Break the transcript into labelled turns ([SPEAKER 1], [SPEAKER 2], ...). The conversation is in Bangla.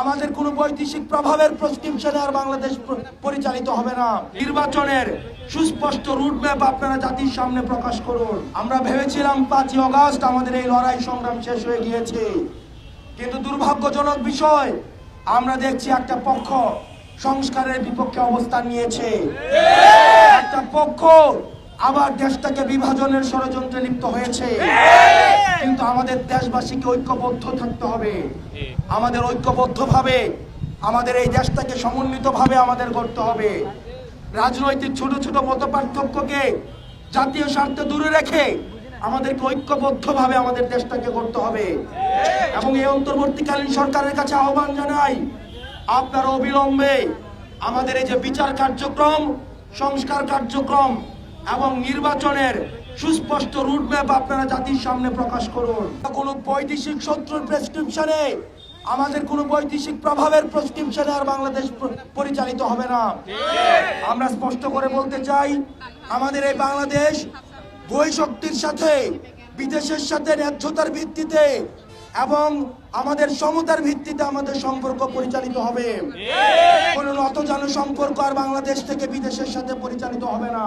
[SPEAKER 1] আমাদের কোনো বৈদেশিক প্রভাবের প্রেসক্রিপশনে আর বাংলাদেশ পরিচালিত হবে না। নির্বাচনের সুস্পষ্ট রুটম্যাপ আপনারা জাতির সামনে প্রকাশ করুন। আমরা ভেবেছিলাম পাঁচই অগাস্ট আমাদের এই লড়াই সংগ্রাম শেষ হয়ে গিয়েছে। কিন্তু দুর্ভাগ্যজনক বিষয়, আমরা দেখছি একটা পক্ষ সংস্কারের বিপক্ষে অবস্থান নিয়েছে। একটা পক্ষ আবার দেশটাকে বিভাজনের ষড়যন্ত্রে লিপ্ত হয়েছে। আমাদের দেশবাসীকে ঐক্যবদ্ধ থাকতে হবে। আমাদের ঐক্যবদ্ধভাবে আমাদের এই দেশটাকে সমন্বিতভাবে আমাদের করতে হবে। রাজনৈতিক ছোট ছোট মত পার্থক্যকে জাতীয় স্বার্থে দূরে রেখে আমাদেরকে ঐক্যবদ্ধভাবে আমাদের দেশটাকে করতে হবে। এবং এই অন্তর্বর্তীকালীন সরকারের কাছে আহ্বান জানাই আপনারা অবিলম্বে আমাদের এই যে বিচার কার্যক্রম সংস্কার কার্যক্রম এবং নির্বাচনের সুস্পষ্ট রুটম্যাপ আপনারা জাতির সামনে প্রকাশ করুন। কোনো বৈদেশিক শত্রুর প্রেসক্রিপশনে আমাদের কোনো বৈদেশিক প্রভাবের প্রেসক্রিপশনে আর বাংলাদেশ পরিচালিত হবে না। আমরা স্পষ্ট করে বলতে চাই, আমাদের এই বাংলাদেশ বই শক্তির সাথে, বিদেশের সাথে ন্যায্যতার ভিত্তিতে এবং আমাদের সমতার ভিত্তিতে আমাদের সম্পর্ক পরিচালিত হবে। কোন নতজানু সম্পর্ক আর বাংলাদেশ থেকে বিদেশের সাথে পরিচালিত হবে না।